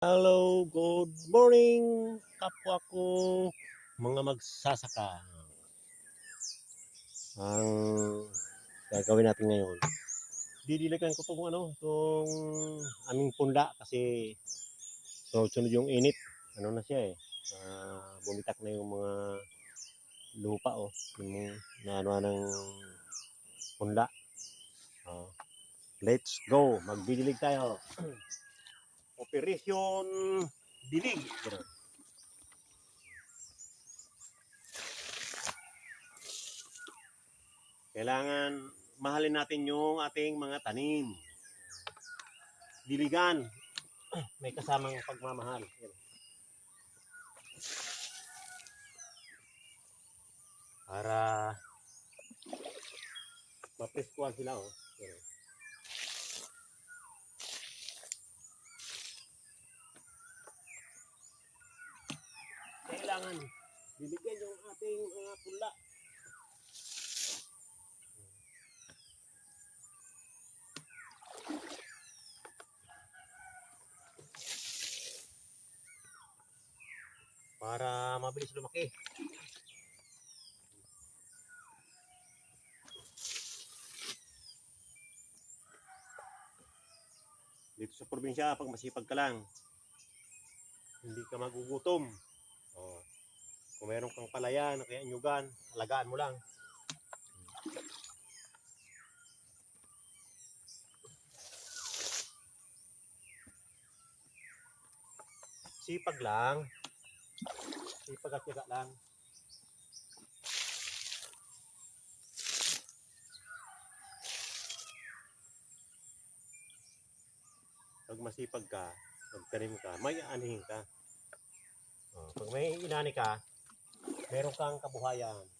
Hello, good morning kapwa ko mga magsasaka. Ang gagawin natin ngayon, didiligan ko tong ano, tong aming punda kasi sunod-sunod yung init. Ano na siya eh. ah, bumitak na yung mga lupa oh, yung na ano ng punda. Oh. Let's go, magdidilig tayo. Operation Dilig. Kailangan mahalin natin yung ating mga tanim. Diligan. May kasamang pagmamahal. Yan. Para mapreskuhan sila. Oh. Yan. Kailangan bibigyan yung ating mga pula. Para mabilis lumaki. Dito sa probinsya, pag masipag ka lang, hindi ka magugutom. Kung meron kang palayan, kaya nyugan, alagaan mo lang. Sipag lang. Sipag at tiyaga lang. Pag masipag ka, magtanim ka, may aanihin ka. Oh, pag may inani ka, meron kang kabuhayan.